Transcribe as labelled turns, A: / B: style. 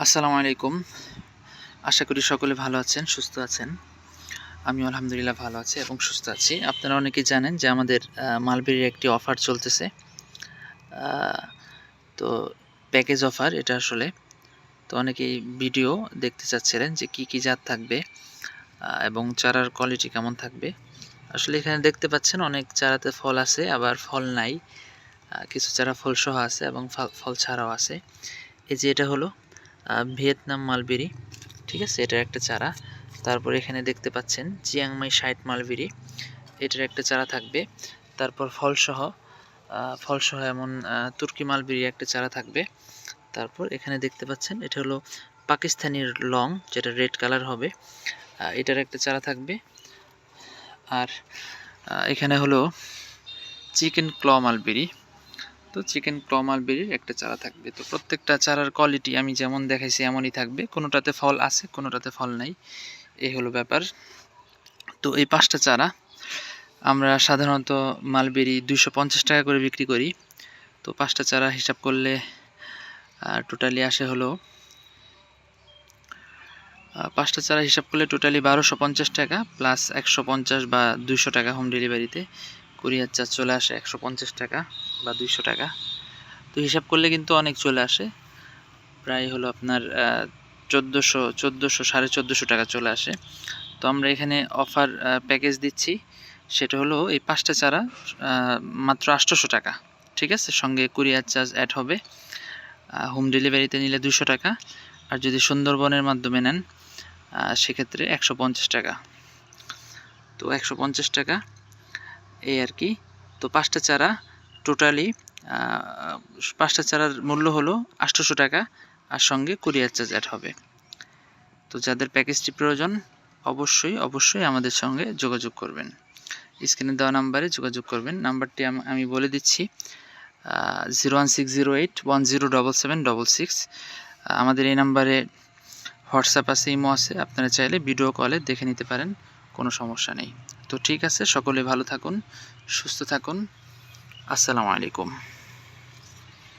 A: আসসালামু আলাইকুম। আশা করি সকলে ভালো আছেন, সুস্থ আছেন। আমি আলহামদুলিল্লাহ ভালো আছি এবং সুস্থ আছি। আপনারা অনেকেই জানেন যে আমাদের মালবেরির একটি অফার চলতেছে। তো প্যাকেজ অফার এটা আসলে। তো অনেকেই ভিডিও দেখতে চাচ্ছিলেন যে কি কি জাত থাকবে এবং চারার কোয়ালিটি কেমন থাকবে। আসলে এখানে দেখতে পাচ্ছেন অনেক চারাতে ফল আছে, আবার ফল নাই। কিছু চারা ফলসহ আছে এবং ফল- ছাড়াও আছে। এই যে এটা হলো ভিয়েতনাম মালবেরি, ঠিক আছে? এটার একটা চারা। তারপর এখানে দেখতে পাচ্ছেন চিয়াংমাই সাইট মালবেরি। এটার একটা চারা থাকবে। তারপর ফলসহ ফলসহ এমন তুর্কি মালবেরি একটা চারা থাকবে। তারপর এখানে দেখতে পাচ্ছেন, এটা হলো পাকিস্তানির লং, যেটা রেড কালার হবে। এটার একটা চারা থাকবে। আর এখানে হলো চিকেন ক্ল মালবেরি। তো চিকেন ক্ল মালবেরির একটা চারা থাকবে। তো প্রত্যেকটা চারার কোয়ালিটি আমি যেমন দেখাইছি এমনই থাকবে। কোনোটাতে ফল আছে, কোনোটাতে ফল নাই। এই হলো ব্যাপার। তো এই পাঁচটা চারা আমরা সাধারণত মালবেরি দুইশো পঞ্চাশ টাকা করে বিক্রি করি। তো পাঁচটা চারা হিসাব করলে টোটালি আসে হলো পাঁচটা চারা হিসাব করলে টোটালি বারোশো পঞ্চাশ টাকা প্লাস একশো পঞ্চাশ বা দুইশো টাকা হোম ডেলিভারিতে কুরিয়ার চার্জ চলে আসে একশো পঞ্চাশ টাকা বা দুইশো টাকা। তো হিসাব করলে কিন্তু অনেক চলে আসে। প্রায় হলো আপনার চোদ্দোশো চোদ্দোশো, সাড়ে চোদ্দোশো টাকা চলে আসে। তো আমরা এখানে অফার প্যাকেজ দিচ্ছি। সেটা হলো এই পাঁচটা চারা মাত্র আটশোশো টাকা। ঠিক আছে? সঙ্গে কুরিয়ার চার্জ অ্যাড হবে। হোম ডেলিভারিতে নিলে দুশো টাকা। আর যদি সুন্দরবনের মাধ্যমে নেন সেক্ষেত্রে একশো পঞ্চাশ টাকা। তো একশো পঞ্চাশ টাকা। এই আর কি। তো পাঁচটা চারা টোটালি পাঁচটা চারার মূল্য হলো আটশোশো টাকা আর সঙ্গে কুরিয়ার চার্জ অ্যাড হবে। তো যাদের প্যাকেজটি প্রয়োজন, অবশ্যই অবশ্যই আমাদের সঙ্গে যোগাযোগ করবেন। স্ক্রিনে দেওয়া নাম্বারে যোগাযোগ করবেন। নাম্বারটি আমি বলে দিচ্ছি zero one six zero eight one zero double seven double six আমাদের এই নাম্বারে হোয়াটসঅ্যাপ আছে, ইমো আছে, আপনারা চাইলে ভিডিও কলে দেখে নিতে পারেন, কোনো সমস্যা নেই। তো ঠিক আছে সকলে ভালো থাকুন সুস্থ থাকুন। আসসালামু আলাইকুম।